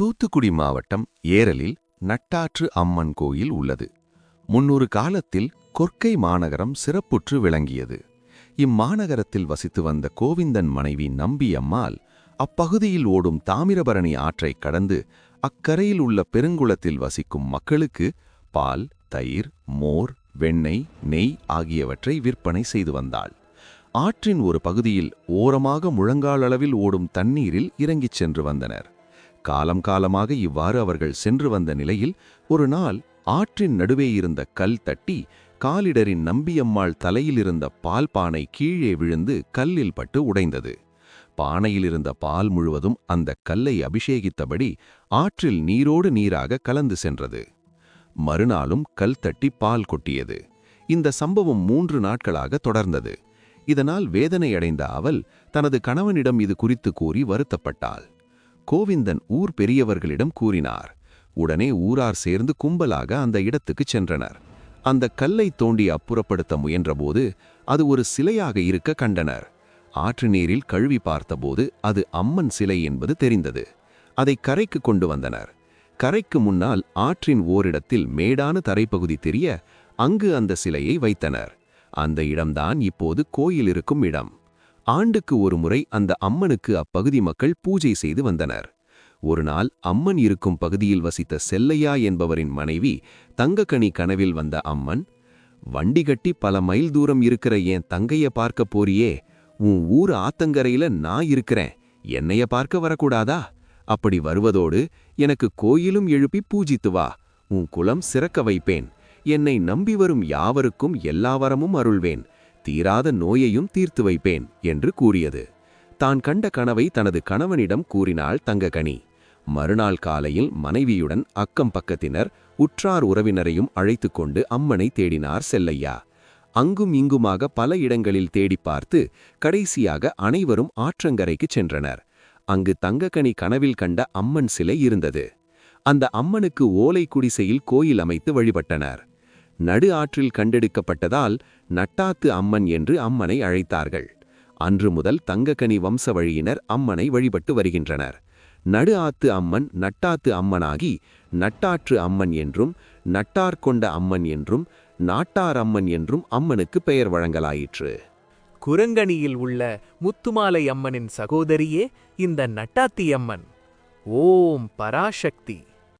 தூத்துக்குடி மாவட்டம் ஏரலில் நட்டாற்று அம்மன் கோயில் உள்ளது. முன்னொரு காலத்தில் கொர்க்கை மாநகரம் சிறப்புற்று விளங்கியது. இம்மாநகரத்தில் வசித்து வந்த கோவிந்தன் மனைவி நம்பியம்மாள் அப்பகுதியில் ஓடும் தாமிரபரணி ஆற்றைக் கடந்து அக்கரையில் உள்ள பெருங்குளத்தில் வசிக்கும் மக்களுக்கு பால் தயிர் மோர் வெண்ணெய் நெய் ஆகியவற்றை விற்பனை செய்து வந்தாள். ஆற்றின் ஒரு பகுதியில் ஓரமாக முழங்கால் அளவில் ஓடும் தண்ணீரில் இறங்கிச் சென்று வந்தனர். காலம் காலமாக இவ்வாறு அவர்கள் சென்று வந்த நிலையில் ஒரு நாள் ஆற்றின் நடுவே இருந்த கல் தட்டி காலிடரின் நம்பியம்மாள் தலையிலிருந்த பால் பானை கீழே விழுந்து கல்லில் பட்டு உடைந்தது. பானையிலிருந்த பால் முழுவதும் அந்த கல்லை அபிஷேகித்தபடி ஆற்றில் நீரோடு நீராக கலந்து சென்றது. மறுநாளும் கல் தட்டி பால் கொட்டியது. இந்த சம்பவம் மூன்று நாட்களாக தொடர்ந்தது. இதனால் வேதனையடைந்த அவள் தனது கணவனிடம் இது குறித்து கூறி வருத்தப்பட்டாள். கோவிந்தன் ஊர் பெரியவர்களிடம் கூறினார். உடனே ஊரார் சேர்ந்து கும்பலாக அந்த இடத்துக்குச் சென்றனர். அந்த கல்லை தோண்டி அப்புறப்படுத்த முயன்றபோது அது ஒரு சிலையாக இருக்க கண்டனர். ஆற்று நீரில் கழுவி பார்த்தபோது அது அம்மன் சிலை என்பது தெரிந்தது. அதை கரைக்கு கொண்டு வந்தனர். கரைக்கு முன்னால் ஆற்றின் ஓரிடத்தில் மேடான தரைப்பகுதி தெரிய அங்கு அந்த சிலையை வைத்தனர். அந்த இடம்தான் இப்போது கோயில் இருக்கும் இடம். ஆண்டுக்கு ஒரு முறை அந்த அம்மனுக்கு அப்பகுதி மக்கள் பூஜை செய்து வந்தனர். ஒரு நாள் அம்மன் இருக்கும் பகுதியில் வசித்த செல்லையா என்பவரின் மனைவி தங்கக்கனி கனவில் வந்த அம்மன் வண்டி கட்டி பல மைல் தூரம் இருக்கிற என் தங்கைய பார்க்க போறியே உன் ஊர் ஆத்தங்கரையில நான் இருக்கிறேன் என்னைய பார்க்க வரக்கூடாதா? அப்படி வருவதோடு எனக்கு கோயிலும் எழுப்பி பூஜித்து வா உன் குலம் சிறக்க வைப்பேன் என்னை நம்பி வரும் யாவருக்கும் எல்லா வரமும் அருள்வேன் தீராத நோயையும் தீர்த்து வைப்பேன் என்று கூறியது. தான் கண்ட கனவை தனது கணவனிடம் கூறினாள் தங்ககனி. மறுநாள் காலையில் மனைவியுடன் அக்கம் பக்கத்தினர் உற்றார் உறவினரையும் அழைத்து கொண்டு அம்மனை தேடினார் செல்லையா. அங்கும் இங்குமாக பல இடங்களில் தேடி பார்த்து கடைசியாக அனைவரும் ஆற்றங்கரைக்குச் சென்றனர். அங்கு தங்கக்கனி கனவில் கண்ட அம்மன் சிலை இருந்தது. அந்த அம்மனுக்கு ஓலை குடிசையில் கோயில் அமைத்து வழிபட்டனர். நடு ஆற்றில் கண்டெடுக்கப்பட்டதால் நட்டாத்து அம்மன் என்று அம்மனை அழைத்தார்கள். அன்று முதல் தங்கக்கனி வம்ச வழியினர் அம்மனை வழிபட்டு வருகின்றனர். நடு ஆத்து அம்மன் நட்டாத்து அம்மனாகி நட்டாற்று அம்மன் என்றும் நட்டார் கொண்ட அம்மன் என்றும் நாட்டார் அம்மன் என்றும் அம்மனுக்கு பெயர் வழங்கலாயிற்று. குரங்கணியில் உள்ள முத்துமாலை அம்மனின் சகோதரியே இந்த நட்டாத்தி அம்மன் ஓம் பராசக்தி.